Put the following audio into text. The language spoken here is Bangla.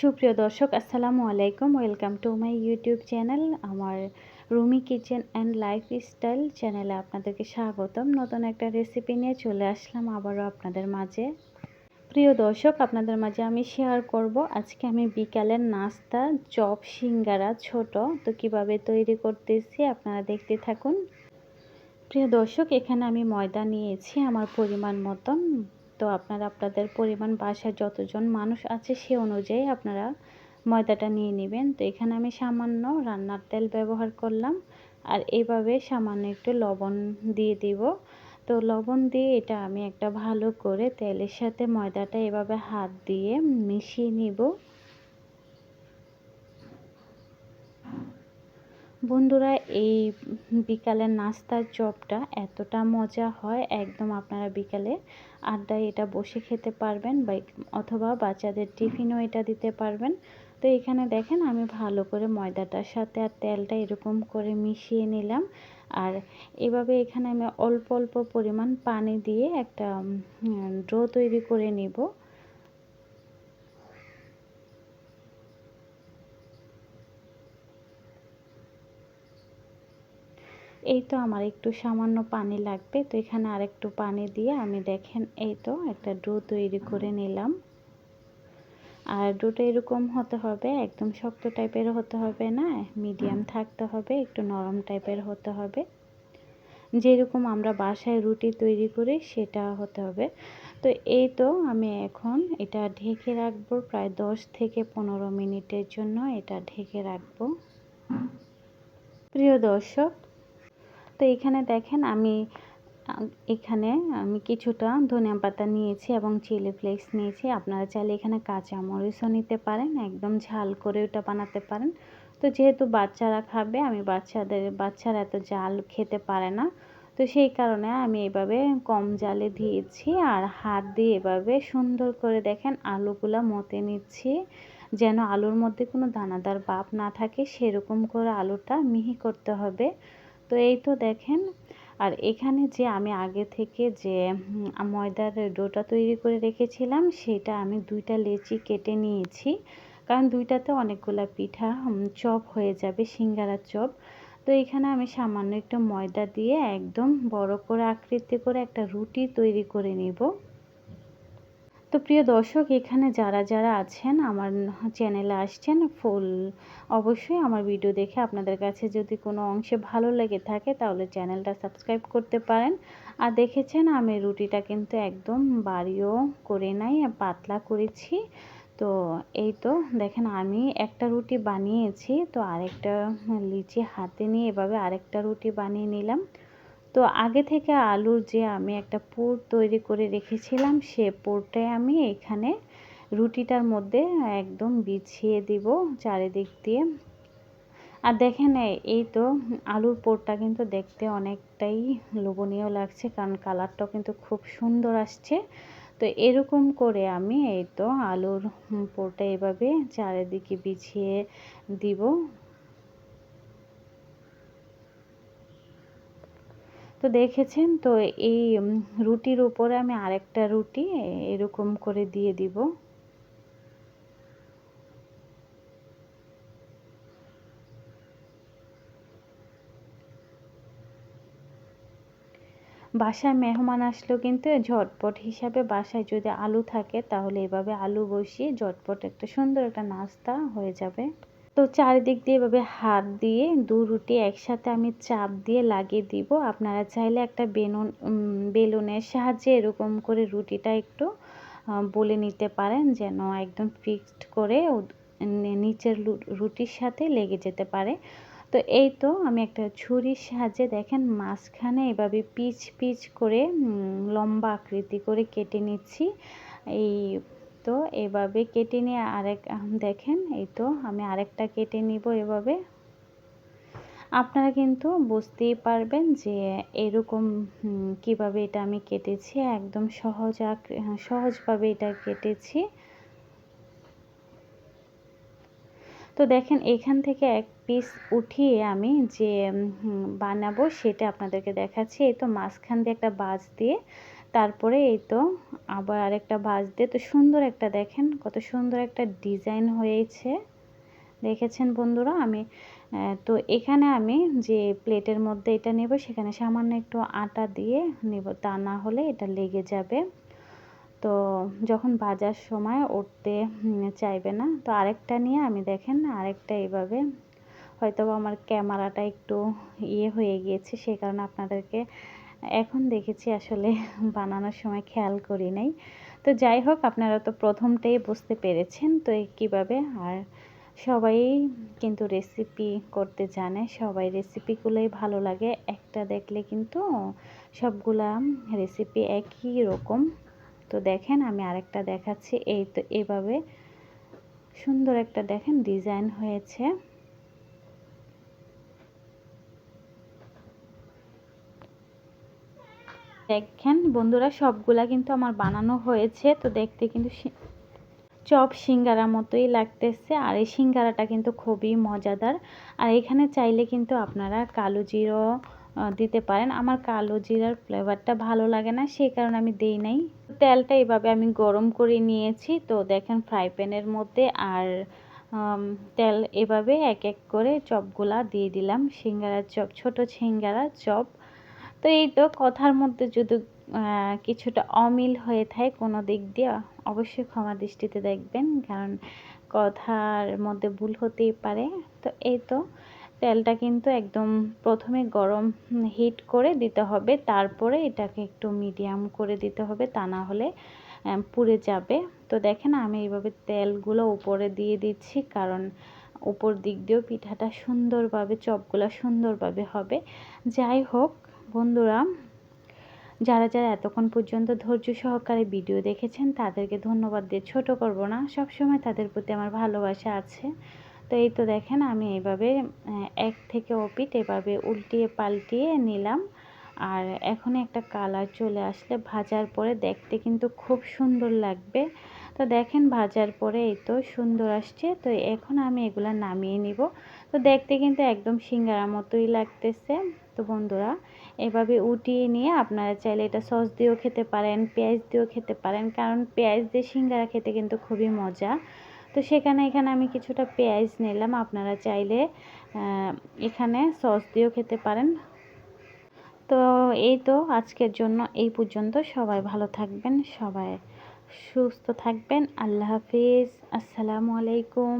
সুপ্রিয় দর্শক, আসসালামু আলাইকুম। Welcome to my YouTube channel আমার Rumi kitchen and lifestyle চ্যানেলে আপনাদেরকে স্বাগতম। নতুন একটা রেসিপি নিয়ে চলে আসলাম আবারও আপনাদের মাঝে। প্রিয় দর্শক, আপনাদের মাঝে আমি শেয়ার করব। আজকে আমি বিকালের নাস্তা, চপ, সিঙ্গারা, ছোট, তো কীভাবে তৈরি করতেছি আপনারা দেখতে থাকুন। প্রিয় দর্শক, এখানে আমি ময়দা নিয়েছি আমার পরিমাণ মতন। তো আপনারা, আপনাদের পরিমাণ বাসায় যতজন মানুষ আছে সে অনুযায়ী আপনারা ময়দাটা নিয়ে নেবেন। তো এখানে আমি সামান্য রান্নার তেল ব্যবহার করলাম আর এইভাবে সামান্য একটু লবণ দিয়ে দিব। তো লবণ দিয়ে এটা আমি একটা ভালো করে তেলের সাথে ময়দাটা এভাবে হাত দিয়ে মিশিয়ে নিব। বন্ধুরা, এই বিকালের নাস্তার চপটা এতটা মজা হয়, একদম আপনারা বিকালে আড্ডায় এটা বসে খেতে পারবেন বা অথবা বাচ্চাদের টিফিনও এটা দিতে পারবেন। তো এখানে দেখেন আমি ভালো করে ময়দাটার সাথে আর তেলটা এরকম করে মিশিয়ে নিলাম। আর এভাবে এখানে আমি অল্প অল্প পরিমাণ পানি দিয়ে একটা ড্রো তৈরি করে নিব। এই তো আমার একটু সামান্য পানি লাগবে, তো এখানে আর একটু পানি দিয়ে আমি দেখেন এই তো একটা ডো তৈরি করে নিলাম। আর ডোটা এরকম হতে হবে, একদম শক্ত টাইপের হতে হবে না, মিডিয়াম থাকতে হবে, একটু নরম টাইপের হতে হবে। যেরকম আমরা বাসায় রুটি তৈরি করি সেটা হতে হবে। তো এই তো আমি এখন এটা ঢেকে রাখব প্রায় দশ থেকে পনেরো মিনিটের জন্য এটা ঢেকে রাখব। প্রিয় দর্শক তো এখানে দেখেন আমি, এখানে আমি কিছুটা ধনিয়া পাতা নিয়েছি এবং চিলি ফ্লেক্স নিয়েছি। আপনারা চাইলে এখানে কাঁচা মরিচও নিতে পারেন, একদম ঝাল করে ওটা বানাতে পারেন। তো যেহেতু বাচ্চারা খাবে, আমি বাচ্চাদের, বাচ্চারা এত জাল খেতে পারে না। তো সেই কারণে আমি এভাবে কম জালে দিয়েছি আর হাত দিয়ে এভাবে সুন্দর করে দেখেন আলুগুলা মতে নিচ্ছি। যেন আলুর মধ্যে কোনো দানাদার বাপ না থাকে, সেরকম করে আলুটা মিহি করতে হবে। তো এই তো দেখেন, আর এখানে যে আমি আগে থেকে যে ময়দার ডোটা তৈরি করে রেখেছিলাম, সেটা আমি দুইটা লেচি কেটে নিয়েছি। কারণ দুইটাতে অনেকগুলো পিঠা চপ হয়ে যাবে, সিঙ্গারা চপ। তো এখানে আমি সামান্য একটু ময়দা দিয়ে একদম বড় করে আকৃতি করে একটা রুটি তৈরি করে নিব। তো প্রিয় দর্শক, এখানে যারা যারা আছেন, আমার চ্যানেলে আসছেন, ফুল অবশ্যই আমার ভিডিও দেখে আপনাদের কাছে যদি কোনো অংশে ভালো লেগে থাকে, তাহলে চ্যানেলটা সাবস্ক্রাইব করতে পারেন। আর দেখেছেন, আমি রুটিটা কিন্তু একদম বাড়িও করে নাই, পাতলা করেছি। তো এই তো, দেখেন, আমি একটা রুটি বানিয়েছি, তো আরেকটা লিচি হাতে নিয়ে এভাবে আরেকটা রুটি বানিয়ে নিলাম। তো আগে থেকে আলুর যে আমি একটা পুর তৈরি করে রেখেছিলাম, সে পুরটাই আমি এখানে রুটিটার মধ্যে একদম বিছিয়ে দিব চারিদিক দিয়ে। আর দেখেন এই তো আলুর পোরটা কিন্তু দেখতে অনেকটাই লোভনীয় লাগছে, কারণ কালারটাও কিন্তু খুব সুন্দর আসছে। তো এরকম করে আমি এই তো আলুর পোরটা এভাবে চারিদিকে বিছিয়ে দিব। তো দেখেছেন? তো এই রুটির উপরে আমি আরেকটা রুটি এরকম করে দিয়ে দিব। বাসায় মেহমান আসলেও কিন্তু ঝটপট হিসাবে বাসায় যদি আলু থাকে, তাহলে এভাবে আলু বসিয়ে ঝটপট একটা সুন্দর একটা নাস্তা হয়ে যাবে। তো চারিদিক দিয়ে এভাবে হাত দিয়ে দু রুটি একসাথে আমি চাপ দিয়ে লাগিয়ে দিব। আপনারা চাইলে একটা বেলুন বেলুনের সাহায্যে এরকম করে রুটিটা একটু বলে নিতে পারেন যেন একদম ফিক্সড করে নিচের রুটির সাথে লেগে যেতে পারে। তো এই তো আমি একটা ছুরির সাহায্যে দেখেন মাঝখানে এভাবে পিচ পিচ করে লম্বা আকৃতি করে কেটে নিচ্ছি। এই তো এভাবে কেটে নিয়ে আরেক দেখেন এই তো আমি আরেকটা কেটে নিব এভাবে। আপনারা কিন্তু বুঝতেই পারবেন যে এরকম কীভাবে এটা আমি কেটেছি, একদম সহজ সহজভাবে এটা কেটেছি। তো দেখেন, এখান থেকে এক পিস উঠিয়ে আমি যে বানাবো সেটা আপনাদেরকে দেখাচ্ছি। এই তো মাঝখান দিয়ে একটা বাজ দিয়ে, তারপরে এই তো আবার আরেকটা বাজ দিয়ে। তো সুন্দর একটা দেখেন, কত সুন্দর একটা ডিজাইন হয়েছে। দেখেছেন বন্ধুরা, আমি তো এখানে আমি যে প্লেটের মধ্যে এটা নেব, সেখানে সামান্য একটু আটা দিয়ে নেব। তা না হলে এটা লেগে যাবে। তো যখন বাজার সময় উঠতে চাইবে না, তো আরেকটা নিয়ে আমি দেখেন আরেকটা এইভাবে হয়তো আমার ক্যামেরাটা একটু ইয়ে হয়ে গিয়েছে, সে কারণে আপনাদেরকে এখন দেখেছি আসলে বানানোর সময় খেয়াল করি নাই। তো যাই হোক, আপনারা তো প্রথমটাই বুঝতে পেরেছেন, তো কীভাবে আর সবাই কিন্তু রেসিপি করতে জানে, সবাই রেসিপিগুলোই ভালো লাগে। একটা দেখলে কিন্তু সবগুলা রেসিপি একই রকম। তো দেখেন আমি আরেকটা দেখাচ্ছি। এই তো এভাবে সুন্দর একটা দেখেন ডিজাইন হয়েছে। দেখেন বন্ধুরা সবগুলা কিন্তু আমার বানানো হয়েছে। তো দেখতে কিন্তু চপ সিঙ্গারা মতোই লাগতেছে। আর এই সিঙ্গারাটা কিন্তু খুবই মজাদার। আর এখানে চাইলে কিন্তু আপনারা কালো জিরো দিতে পারেন। আমার কালো জিরার ফ্লেভারটা ভালো লাগে না, সেই কারণে আমি দেই নাই। তেলটা এভাবে আমি গরম করে নিয়েছি। তো দেখেন ফ্রাই প্যানের মধ্যে আর তেল এভাবে এক এক করে চপগুলা দিয়ে দিলাম। সিঙ্গারার চপ, ছোট সিঙ্গারা চপ। তো এই তো কথার মধ্যে যদি কিছুটা অমিল হয়ে থাকে কোনো দিক দিয়ে, অবশ্যই ক্ষমা দৃষ্টিতে দেখবেন। কারণ কথার মধ্যে ভুল হতেই পারে। তো এই তো তেলটা কিন্তু একদম প্রথমে গরম হিট করে দিতে হবে, তারপরে এটাকে একটু মিডিয়াম করে দিতে হবে, তা না হলে পুড়ে যাবে। তো দেখেন, আমি এইভাবে তেলগুলো উপরে দিয়ে দিচ্ছি, কারণ উপর দিক দিয়েও পিঠাটা সুন্দরভাবে, চপগুলো সুন্দরভাবে হবে। যাই হোক, বন্ধুরা, যারা যারা এতক্ষণ পর্যন্ত ধৈর্য সহকারে ভিডিও দেখেছেন, তাদেরকে ধন্যবাদ দিয়ে ছোট করব না সব সময় তাদের প্রতি আমার ভালোবাসা আছে। তো এই তো দেখেন আমি এইভাবে এক থেকে অপিট এভাবে উল্টিয়ে পাল্টিয়ে নিলাম। আর এখন একটা কালার চলে আসলে ভাজার পরে দেখতে কিন্তু খুব সুন্দর লাগবে। তো দেখেন ভাজার পরে এই তো সুন্দর আসছে। তো এখন আমি এগুলা নামিয়ে নিব। তো দেখতে কিন্তু একদম সিঙ্গারা মতোই লাগতেছে। তো বন্ধুরা, এভাবে উঠিয়ে নিয়ে আপনারা চাইলে এটা সস দিয়েও খেতে পারেন, পেঁয়াজ দিয়েও খেতে পারেন। কারণ পেঁয়াজ দিয়ে সিঙ্গারা খেতে কিন্তু খুবই মজা। তো সেখানে, এখানে আমি কিছুটা পেঁয়াজ নিলাম। আপনারা চাইলে এখানে সস দিয়েও খেতে পারেন। তো এই তো আজকের জন্য এই পর্যন্ত। সবাই ভালো থাকবেন, সবাই সুস্থ থাকবেন। আল্লাহ হাফিজ। আসসালামু আলাইকুম।